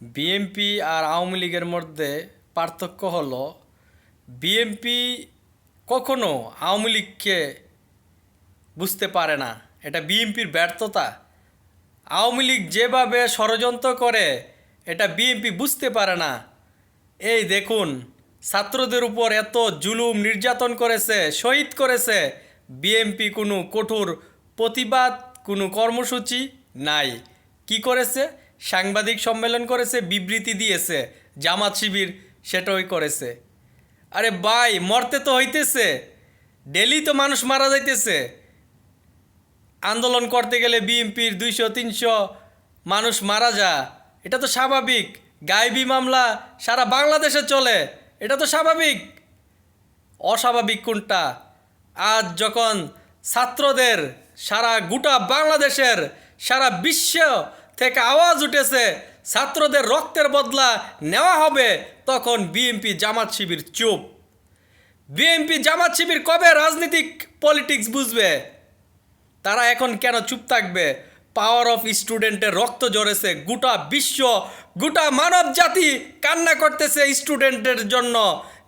BNP আর আওয়ামী লীগের মধ্যে পার্থক্য হলো, বিএনপি কখনো আওয়ামী লীগকে বুঝতে পারে না। এটা বিএনপির ব্যর্থতা। আওয়ামী লীগ যেভাবে ষড়যন্ত্র করে, এটা বিএনপি বুঝতে পারে না। এই দেখুন, ছাত্রদের উপর এত জুলুম নির্যাতন করেছে, শহীদ করেছে। বিএনপি কোনো কঠোর প্রতিবাদ, কোনো কর্মসূচি নাই। কি করেছে? সাংবাদিক সম্মেলন করেছে, বিবৃতি দিয়েছে, জামাত শিবির সেটাই করেছে। আরে ভাই, মরতে তো হইতেছে। ডেলি তো মানুষ মারা যাইতেছে। আন্দোলন করতে গেলে বিএনপির দুইশো, তিনশো মানুষ মারা যা, এটা তো স্বাভাবিক। গায়েবী মামলা সারা বাংলাদেশে চলে, এটা তো স্বাভাবিক। অস্বাভাবিক কোনটা? আজ যখন ছাত্রদের সারা গোটা বাংলাদেশের, সারা বিশ্ব থেকে আওয়াজ উঠেছে, ছাত্রদের রক্তের বদলা নেওয়া হবে, তখন বিএনপি জামাত শিবির চুপ। বিএনপি জামাত শিবির কবে রাজনীতিক পলিটিক্স বুঝবে? তারা এখন কেন চুপ থাকবে? পাওয়ার অফ স্টুডেন্টের রক্ত জড়েছে গোটা বিশ্ব, গোটা মানব জাতি কান্না করতেছে স্টুডেন্টের জন্য।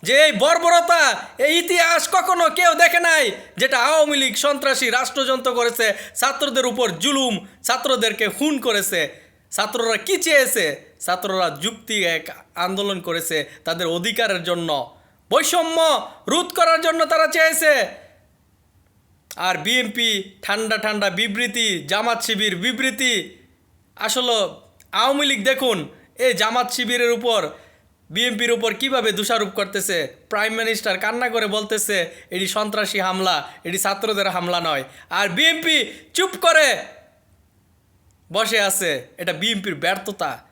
যে এই বর্বরতা, এই ইতিহাস কখনো কেউ দেখে নাই, যেটা আওয়ামী লীগ সন্ত্রাসী রাষ্ট্রযন্ত্র করেছে, ছাত্রদের উপর জুলুম, ছাত্রদেরকে খুন করেছে। ছাত্ররা কী চেয়েছে? ছাত্ররা যুক্তি এক আন্দোলন করেছে তাদের অধিকারের জন্য। বৈষম্য রোধ করার জন্য তারা চেয়েছে। আর বিএনপি ঠান্ডা ঠান্ডা বিবৃতি, জামাত শিবির বিবৃতি। আসলে আওয়ামী লীগ দেখুন এই জামাত শিবিরের উপর বিএনপির উপর কীভাবে দোষারোপ করতেছে? প্রাইম মিনিস্টার কান্না করে বলতেছে, এটি সন্ত্রাসী হামলা, এটি ছাত্রদের হামলা নয়। আর বিএনপি চুপ করে বসে আছে। এটা বিএনপির ব্যর্থতা।